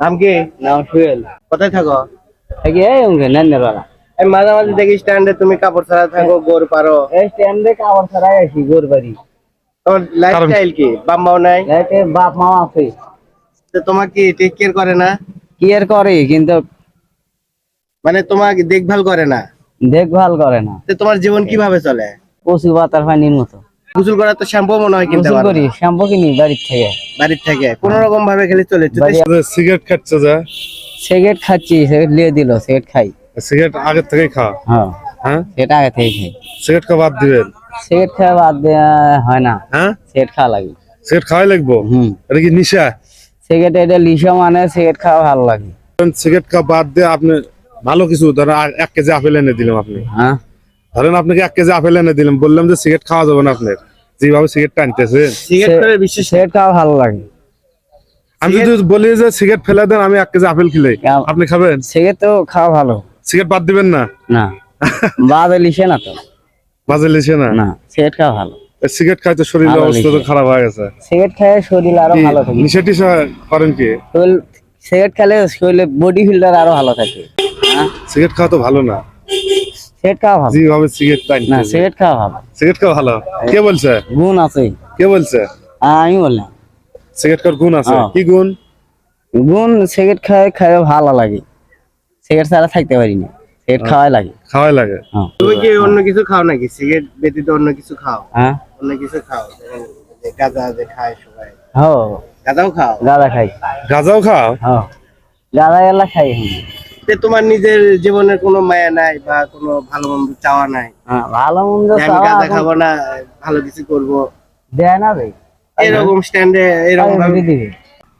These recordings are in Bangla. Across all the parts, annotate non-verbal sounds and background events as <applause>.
নাম কি? নাম সুয়েল কোথায় থাকো? থাকি এই উনকে নেন্দেরওয়ালা এই মাঝে মাঝে দেখি স্ট্যান্ডে তুমি কাপড় ছাড়া থাকো গোর পারো। এই স্ট্যান্ডে কাপড় ছাড়াই আসি গোর বাড়ি। তোমার লাইফস্টাইল কি? বাম্মাও নাই? লাইটে বাপ মা আছে। তো তোমাকে কি টেক কেয়ার করে না? কি আর করে কিন্তু মানে তোমাকে দেখভাল করে না? দেখভাল করে না। তো তোমার জীবন কীভাবে চলে? কচু পাতার পানির মতো। গোসল করার তো শ্যাম্পু মনে হয় কিনতে পারো করি শ্যাম্পু কিনি বাড়ির থেকে। বাড়ির থেকে। কোন রকম ভাবে খেলে চলে সিগারেট খাচ্ছে যা? সিগারেট খাচ্ছি সিগারেট লিয়ে দিল সিগারেট খাই। সিগারেট আগের থেকেই খা হ্যাঁ। হ্যাঁ? সেটা আগে থেকে খাই। সিগারেট খাওয়া বাদ দিবেন? সিগারেট খাওয়া বাদ দেওয়া হয় না। হ্যাঁ? সিগারেট খাওয়া লাগে। সিগারেট খাওয়াই লাগবো? হুম। এটা কি নিশা? সিগারেট এটা লিসা মানে সিগারেট খাওয়া ভালো লাগে। সিগারেট খাওয়া বাদ দিয়ে আপনি ভালো কিছু ধরেন এক কেজি আপেল এনে দিলাম আপনি। হ্যাঁ। ধরেন আপনাকে এক কেজি আপেল এনে দিলাম বললাম যে সিগারেট খাওয়া যাবে না আপনার। যেভাবে সিগারেট টানতেছে। সিগারেট বিশেষ খাওয়া ভালো লাগে। আমি যদি বলি যে সিগারেট ফেলে দেন আমি এক কেজি আপেল খেলে আপনি খাবেন? সিগারেট তো খাওয়া ভালো। সিগারেট বাদ দিবেন না? না। <laughs> বাদে লিসে না তো। বাজে লিছে না? না সিগারেট খাওয়া ভালো। সিগারেট খাইতে শরীরের অবস্থা তো খারাপ হয়ে গেছে। সিগারেট খেয়ে শরীর আরও ভালো থাকে। টিশা করেন কি? শরীর সিগারেট খেলে শরীরে বডি ফিল্টার আরও ভালো থাকে। হ্যাঁ সিগারেট খাওয়া তো ভালো না। সিগারেট খাওয়া ভালো। যেভাবে সিগারেট না টানতেছে সিগারেট খাওয়া ভালো। সিগারেট খাওয়া ভালো? কে বলছে? গুণ আছে। কে বলছে? হ্যাঁ, আমি বললাম। সিগারেট খাওয়ার গুণ আছে? হ্যাঁ। কি গুণ? গুণ সিগারেট খায় খায় ভালো লাগে। সিগারেট ছাড়া থাকতে পারি না। সিগারেট খাওয়াই লাগে। খাওয়াই লাগে। হ্যাঁ তুমি কি অন্য কিছু খাও নাকি? সিগারেট ব্যতীত অন্য কিছু খাও? হ্যাঁ অন্য কিছু খাও? গাঁজা যে খায় সবাই। হো। গাঁজাও খাও? গাঁদা খাই। গাঁজাও খাও? হ্যাঁ গাঁদা গেলা খাই যে তোমার নিজের জীবনের কোনো মায়া নাই বা কোনো ভালো মন্দ চাওয়া নাই। হ্যাঁ ভালো মন্দ চাওয়া গাঁজা খাব না ভালো কিছু করব। দেয় না রে এরকম স্ট্যান্ডে এরকম ভাবে দিবে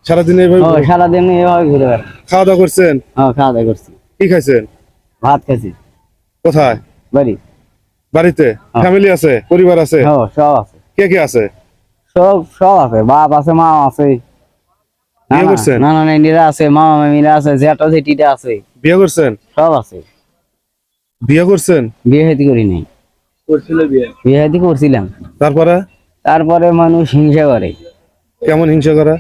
সারাদিন এইভাবে ও সারাদিন এভাবে ঘুরে বেড়ায়। খাওয়া দাওয়া করছেন? হ্যাঁ খাওয়া দাওয়া করছি। কি খাইছেন? ভাত খাইছি। কোথায়? বাড়ি। বাড়িতে? হ্যাঁ। ফ্যামিলি আছে? পরিবার আছে? হ্যাঁ সব আছে। কে কে আছে? সব সব আছে। বাপ আছে মা আছে। বিয়ে করছেন? নানা নানিরা আছে মামা মামিরা আছে জেঠা জেঠিটা আছে। বিয়ে করছেন? সব আছে। বিয়ে করছেন? বিয়ে হাতি করি নাই। করছিল বিয়ে? বিয়ে হাতি করছিলাম। তারপরে? তারপরে মানুষ হিংসা করে। কেমন হিংসা করা?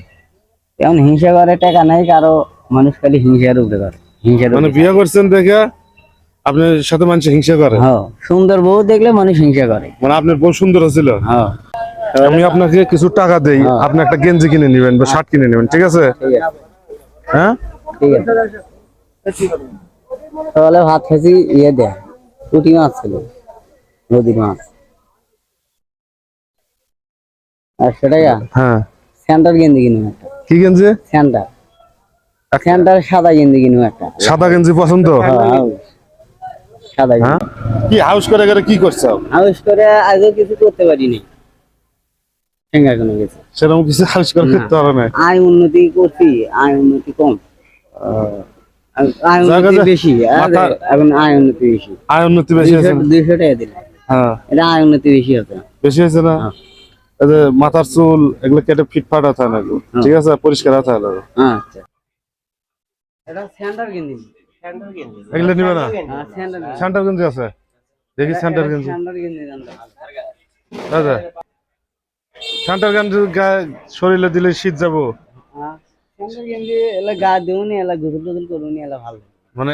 কেমন হিংসা করে টাকা নাই কারও মানুষ খালি হিংসার উপরে করে। হিংসার মানে বিয়ে করছেন দেখে আপনার সাথে মানুষ হিংসা করে? হ্যাঁ সুন্দর বউ দেখলে মানুষ হিংসা করে। মানে আপনার বউ সুন্দর ছিল? হ্যাঁ। আমি আপনাকে কিছু টাকা দেই হ্যাঁ। আপনি একটা গেঞ্জি কিনে নেবেন বা শার্ট কিনে নেবেন ঠিক আছে। হ্যাঁ? ঠিক আছে। তাহলে ভাত খেয়েছি ইয়ে দেয় পুঁটি মাছ ছিল নদীর মাছ। একশো টাকা? হ্যাঁ। স্যান্টার গেঞ্জি কিনবো একটা। কি গেঞ্জি স্যান্টার স্যান্টার সাদা গেঞ্জি কিনবো একটা। সাদা গেঞ্জি পছন্দ? হ্যাঁ, সাদা হ্যাঁ। কি হাউস করে করে কি করছ? হাউস করে আজও কিছু করতে পারিনি। ঠেঙ্গা কোনো কিছু। সেরকম কিছু হাউস করে করতে পারো না আয় উন্নতি করছি আয় উন্নতি কম। বেশি এখন বেশি। বেশি। আছে টাকা দিলাম। হ্যাঁ। এটা বেশি বেশি না? হ্যাঁ। এই যে মাথার চুল এগুলো কেটে ফিটফাট আছে না হ্যাঁ। ঠিক আছে পরিষ্কার আছে না আচ্ছা। এটা স্যান্ডার গেঞ্জি। স্যান্ডেল গেঞ্জি। এগুলো নিবে না? হ্যাঁ স্যান্ডার গেঞ্জি। আছে? দেখি সেন্টার গেঞ্জি। স্যান্ডার গেঞ্জি দাদা সেন্টার গেঞ্জি শরীরে দিলে শীত যাব। হ্যাঁ। গেঞ্জি এলা গা দেউনি এলা গুদুল টুদুল করুনি এলা ভালো। মানে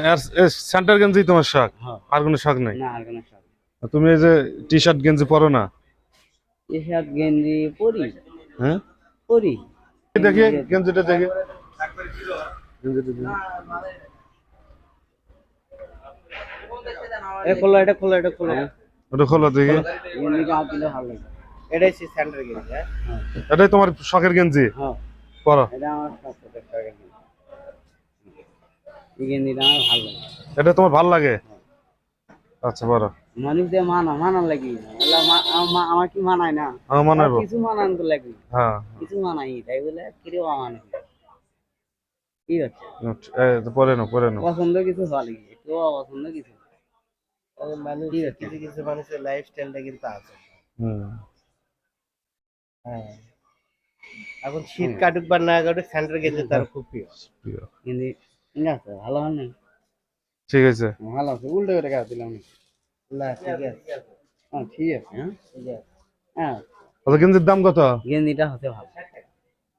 সেন্টার গেঞ্জি তোমার শখ। আর কোনো শখ নাই? না আর কোনো শখ তুমি এই যে টি শার্ট গেঞ্জি পরো না? টি শার্ট গেঞ্জি পরি। হ্যাঁ? পরি। দেখি গেঞ্জিটা দেখি। গেঞ্জিটা দেখি। এটা খোলো এটা খোলো এটা খোলো। ওটা খোলো দেখি। গেঞ্জি গা দিলে ভালো লাগে। এটাই গেঞ্জি হ্যাঁ। এটাই তোমার শখের গেঞ্জি হ্যাঁ পরো এটা আমার সবথেকে শখের এই গেঞ্জিটা আমার ভালো লাগে। এটা তোমার ভালো লাগে? আচ্ছা পরো মানুষ দিয়ে মানা মানান লাগি আমার কি মানায় না? আমার মনে কিছু মানান তো লাগবে হ্যাঁ। কিছু মানাই তাই বলে কিরে মানে কি হচ্ছে? এই তো পরে নাও পরে নাও। পছন্দ কিছু ভালো লাগে কেউ অপছন্দ কিছু? মানুষ কিছু কিছু মানুষের লাইফস্টাইলটা কিন্তু আছে। হুম। হ্যাঁ। এখন শীত কাটুক বা না কাটুক স্যান্ডেল গেঞ্জি তার খুব প্রিয়। কিন্তু ভালো হয় না ঠিক আছে। ভালো আছে উল্টো করে কাজ দিলাম। না ঠিক আছে। হ্যাঁ ঠিক আছে হ্যাঁ? ঠিক আছে হ্যাঁ। কত গেঞ্জির দাম কত? গেঞ্জিটা হতে ভালো।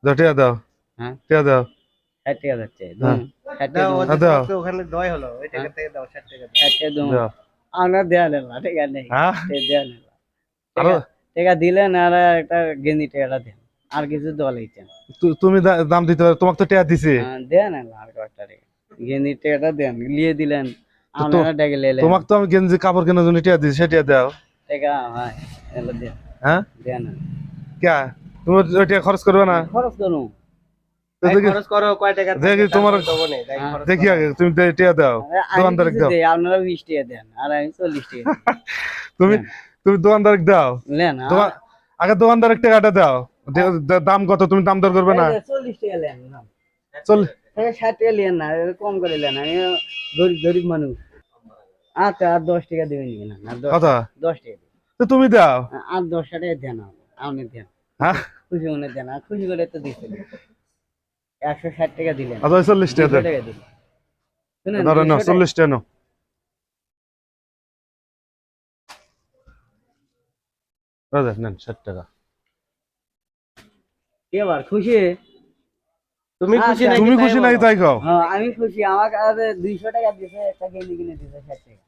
দাও দাও। হ্যাঁ? টিয়া দাও। ষাট টাকা যাচ্ছে হ্যাঁ। তোমাকে ওখানে দয় হলো ওই টাকা থেকে দাও ষাট টাকা ষাট টাকা দাও। আমরা দেয়া নেই না টাকা নেই হ্যাঁ? দেয়া টাকা দিলেন আর একটা গেঞ্জি টাকাটা দেন আর কিছু দেওয়া লাগছেন তুমি দাম দিতে পারো তোমাকে তো টেয়া দিছে। দেন না আর কয়েকটা টাকা গেঞ্জি টাকাটা দেন লিয়ে দিলেন। আপনারা টাকা লেলেন তোমাকে তো আমি গেঞ্জি কাপড় কেনার জন্য টেয়া দিছি সেটা দাও। টাকা হয় এগুলো দেন হ্যাঁ? দেন কে? তুমি ওই টাকা খরচ করবে না? খরচ করো দেখি হ্যাঁ। খরচ দেখি করো। আগে তুমি দে- দাও। দোকানদার দাও। আপনারা বিশ টাকা দেন আর আমি চল্লিশ টাকা তুমি তুমি দোকানদার দাও। আগে দোকানদার টাকাটা দাও। দে- দে- দাম কত? তুমি দাম দর করবে না? চল্লিশ টাকা নেন না। ষাট টাকা নেন না কম করে নেন আমি গরিব গরিব মানুষ। আচ্ছা আর দশ টাকা দেবেন না? দশ কথা দশ টাকা তো তুমি দাও। আর দশ টাকা দেন আপনি দেন। হ্যাঁ? খুশি মনে দেন আর খুশি করে তো দিচ্ছেন একশো ষাট টাকা দিলেন। আচ্ছা চল্লিশ টাকা দেন। টাকা দিলেন। না চল্লিশ টাকা নাও। নেন ষাট টাকা। এবার খুশি? তুমি খুশি আচ্ছা, নাকি তুমি খুশি নাই তাই কও হ্যাঁ আমি খুশি। আমার কাছে দুইশো টাকা দিছে একটা কিনে দিতে ষাট টাকা।